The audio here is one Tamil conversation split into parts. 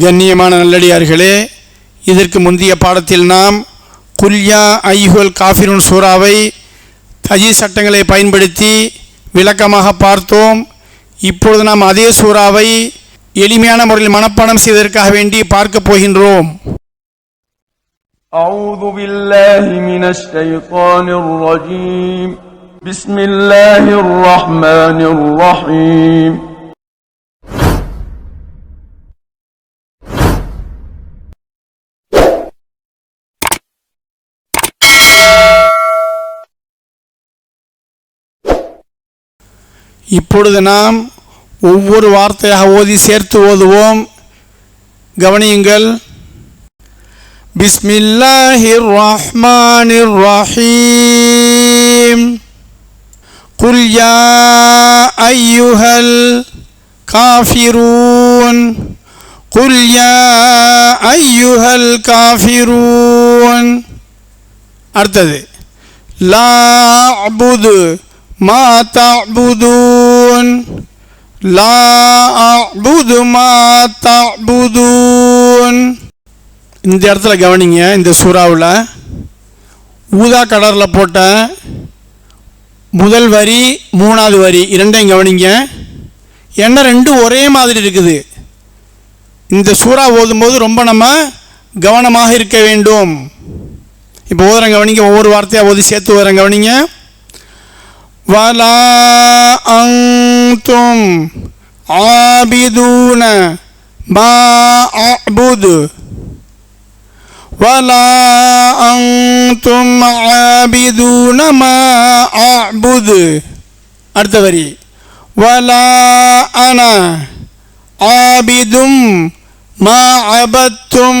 கண்ணியமான நல்லடியார்களே இதற்கு முந்தைய பாடத்தில் நாம் குல்யா ஐஹுல் காஃபிருன் சூறாவை தஜி சட்டங்களை பயன்படுத்தி விளக்கமாக பார்த்தோம் இப்பொழுது நாம் அதே சூறாவை எளிமையான முறையில் மனப்பாடம் செய்வதற்காக வேண்டி பார்க்க போகின்றோம் أعوذ بالله من الشيطان الرجيم بسم الله الرحمن الرحيم இப்பொழுது நாம் ஒவ்வொரு வார்த்தையாக ஓதி சேர்த்து ஓதுவோம் கவனியுங்கள் பிஸ்மில்லாஹிர் ரஹ்மானிர் ரஹீம் قل يا أيها الكافرون قل يا أيها الكافرون அடுத்தது லா ما تعبدون لا லா ما تعبدون இந்த இடத்துல கவனிங்க இந்த சூறாவில் ஊதா கலரில் போட்ட முதல் வரி மூணாவது வரி இரண்டையும் கவனிங்க. என்ன ரெண்டும் ஒரே மாதிரி இருக்குது. இந்த சூறா ஓதும்போது ரொம்ப நம்ம கவனமாக இருக்க வேண்டும். இப்போ ஓதுறங்க கவனிங்க. ஒவ்வொரு வார்த்தையாக ஓதி சேர்த்து ஓதுறங்க கவனிங்க. வலா அங்தும் ஆபிதூன மா அபுது ولا أنتم عابدون ما أعبد அடுத்த வரி ولا أنا عابد ما عبدتم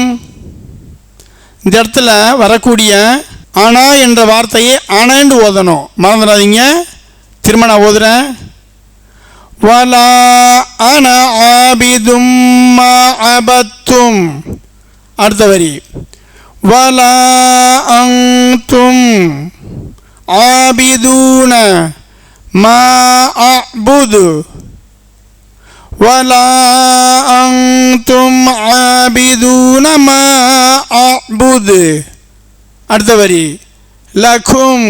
இந்த இடத்துல வரக்கூடிய அனா என்ற வார்த்தையை அனன்னு ஓதணும் மறந்துடாதீங்க திரும்ப நான் ஓதுறேன் வலா அன ஆபிதும் மா அபத்தும் அடுத்த வரி ولا أنتم عابدون ما أعبد ولا أنتم عابدون ما أعبد அடுத்த வரி லக்கும்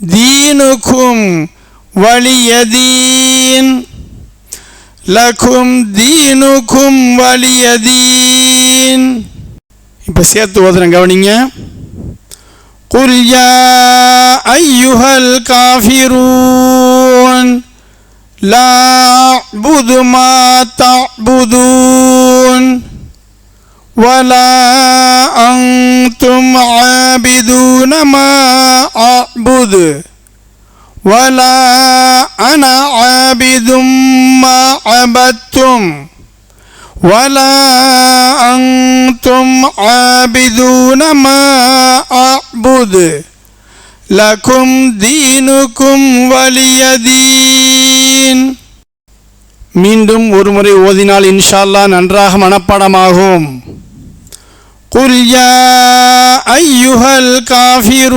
தீனுக்கும் வலியதீன் லக்கும் தீனுக்கும் வலியதீன் இப்போ சேர்த்து ஓதுறேன் கவனிங்க قل يا أيها الكافرون لا أعبد ما تعبدون ولا أنتم عابدون ما أعبد ولا أنا عابد ما عبدتم ولا أنتم عابدون ما أعبد لكم دينكم ولي دين மீண்டும் ஒருமுறை ஓதினால் இன்ஷா அல்லாஹ் நன்றாக மனப்பாடமாகும் قل يا أيها الكافرون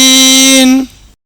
in